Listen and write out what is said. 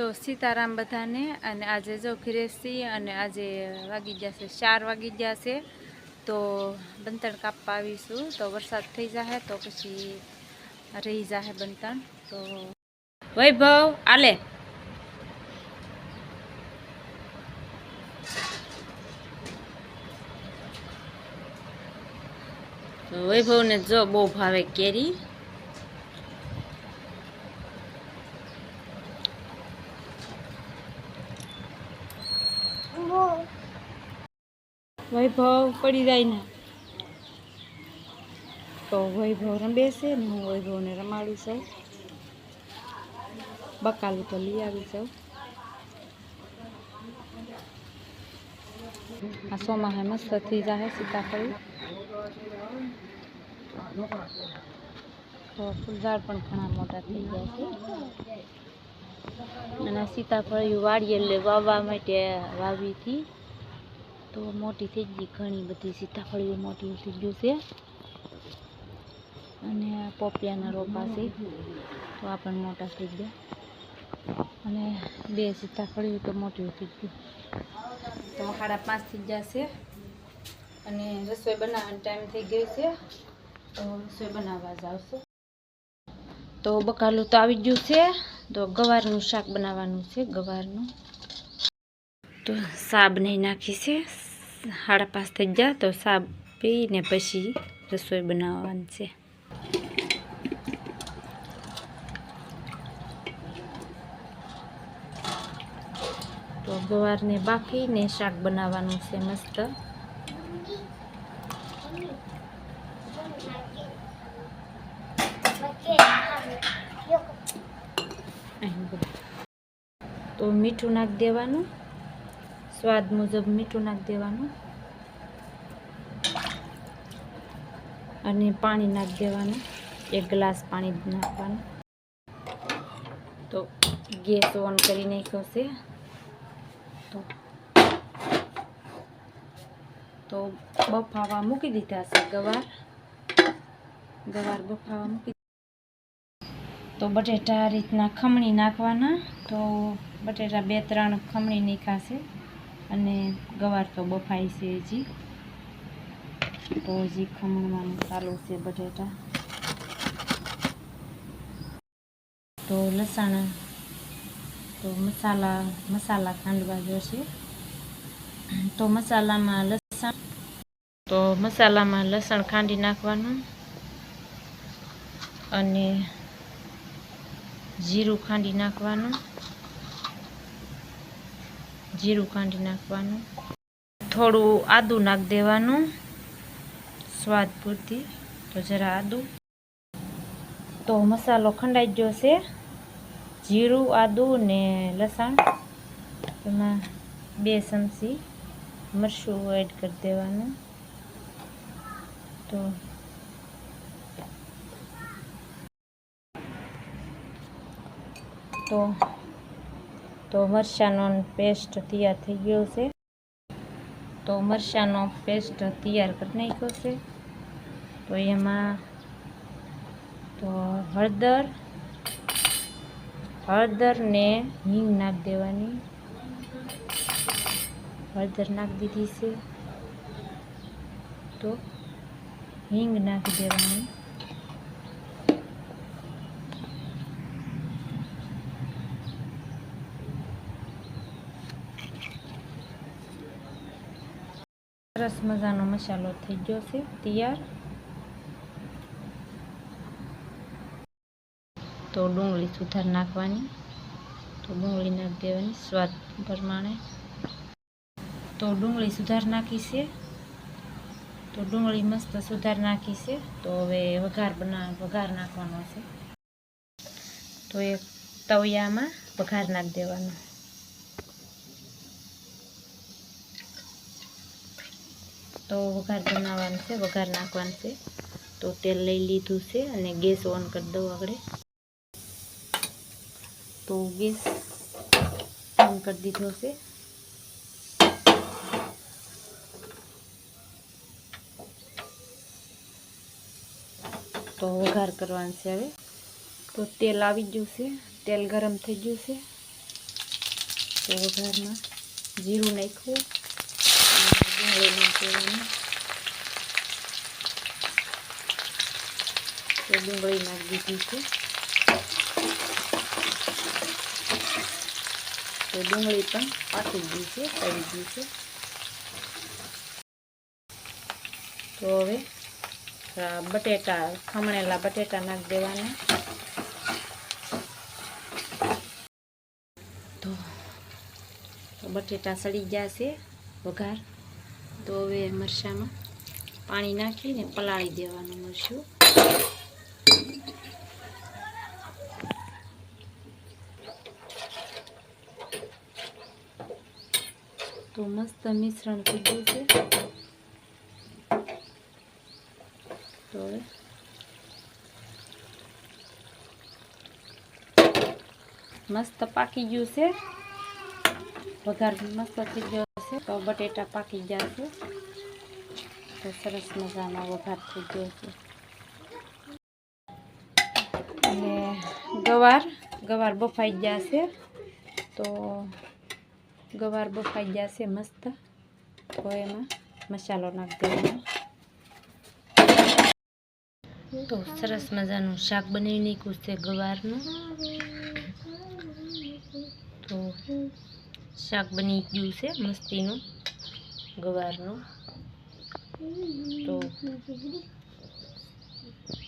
તો સીતારામ બધાને અને આજે જો ખીરેસી અને આજે વાગી જશે ચાર વાગી જશે તો બંતણ કાપવા આવીશું. તો વરસાદ થઈ જશે તો પછી રહી જશે બંતણ. તો વૈભવ, આલે. વૈભવને જો બહુ ભાવે કેરી. વૈભવ પડી જાય ને. તો વૈભવ રમે છે ને હું વૈભવને રમાડું છું બકાલું તો લઈ આવી છું આ સોમાહે મસ્ત થઈ જાય સીતાફળ. તો ફૂલઝાડ પણ ઘણા મોટા થઈ ગયા છે. અને સીતાફળી વાડીએ વાવવા માટે વાવી હતી તો મોટી થઈ ગઈ ઘણી બધી સીતાફળીઓ મોટી થઈ ગયું છે. અને પોપિયાના રોપા છે. તો આ પણ મોટા થઈ ગયા. અને બે સીતાફળીઓ તો મોટી થઈ ગયું તો સાડા પાંચ થઈ જશે અને રસોઈ બનાવવાનો ટાઈમ થઈ ગયો છે. તો રસોઈ બનાવવા જ આવશે. તો બકાલું તો આવી ગયું છે. તો ગવારનું શાક બનાવવાનું છે, ગવારનું. તો સાબ નહીં નાખી છે. સાડા પાંચ થઈ ગયા તો સાબ પીને પછી રસોઈ બનાવવાની છે. તો ગવારને બાફીને શાક બનાવવાનું છે મસ્ત. તો મીઠું નાખી દેવાનું. સ્વાદ મુજબ મીઠું નાખી દેવાનું. અને પાણી નાખી દેવાનું. એક ગ્લાસ પાણી નાખવાનું. તો ગેસ ઓન કરી નાખ્યો છે. તો તો બફાવા મૂકી દીધા છે ગવાર. ગવાર બફાવા મૂકી તો બટેટા રીતના ખમણી નાખવાના. તો બટેટા બે ત્રણ ખમણી નાખાશે અને ગવાર તો બફાય છે હજી. તો હજી ખમણવાનું ચાલુ છે બટેટા. તો લસણ, તો મસાલા મસાલા ખાંડવા જશે. તો મસાલામાં લસણ, તો મસાલામાં લસણ ખાંડી નાખવાનું. અને જીરું ખાંડી નાખવાનું. જીરું કાઢી નાખવાનું, થોડું આદું નાખ દેવાનું, સ્વાદ પૂરતી. તો જરા આદું. તો મસાલો ખંડાઈ ગયો છે, જીરું, આદું ને લસણ. એમાં બે ચમચી મરચું એડ કરી દેવાનું. તો તો તો મરચાંનો પેસ્ટ તૈયાર થઈ ગયો છે. તો મરચાંનો પેસ્ટ તૈયાર કરી નાખ્યો છે. તો એમાં તો હળદર હળદરને હિંગ નાખી દેવાની. હળદર નાખી દીધી છે. તો હિંગ નાખી દેવાની. સરસ મજાનો મસાલો થઈ ગયો છે, તૈયાર. તો ડુંગળી સુધાર નાખવાની. તો ડુંગળી નાખી દેવાની સ્વાદ પ્રમાણે. તો ડુંગળી સુધાર નાખી છે. તો ડુંગળી મસ્ત સુધાર નાખી છે. તો હવે વઘાર બના, વઘાર નાખવાનો છે. તો એક તવિયામાં વઘાર નાખી દેવાનો. તો વઘાર બનાવવાનું છે, વઘાર નાખવાનું છે. તો તેલ લઈ લીધું છે અને ગેસ ઓન કરી દઉં આગળ. તો ગેસ ઓન કરી દીધો છે. તો વઘાર કરવાનું છે હવે. તો તેલ આવી ગયું છે, તેલ ગરમ થઈ ગયું છે. તો વઘારમાં જીરું નાખ્યું. ડુંગળી નાખવાનું તો ડુંગળી નાખી દીધી છે તો ડુંગળી પણ પાકી ગઈ છે તળી ગઈ છે તો હવે બટેટા ખમણેલા બટેટા નાખી દેવાના બટેટા સડી ગયા છે, વઘાર. તો હવે મરચાંમાં પાણી નાખીને પલાળી દેવાનું મરચું. તો મસ્ત મિશ્રણ ગયું છે. તો મસ્ત પાકી ગયું છે. વઘાર મસ્ત થઈ ગયો. છે, તો બટેટા પાકી ગયા છે. તો સરસ મજાનો વઘાર થઈ ગયો છે. અને ગવાર ગવાર બફાઈ ગયા છે. તો ગવાર બફાઈ ગયા છે મસ્ત. તો એમાં મસાલો નાખી તો સરસ મજાનું શાક બનાવી છે ગવારનું. તો શાક બની ગયું છે મસ્તીનું ગવારનું. તો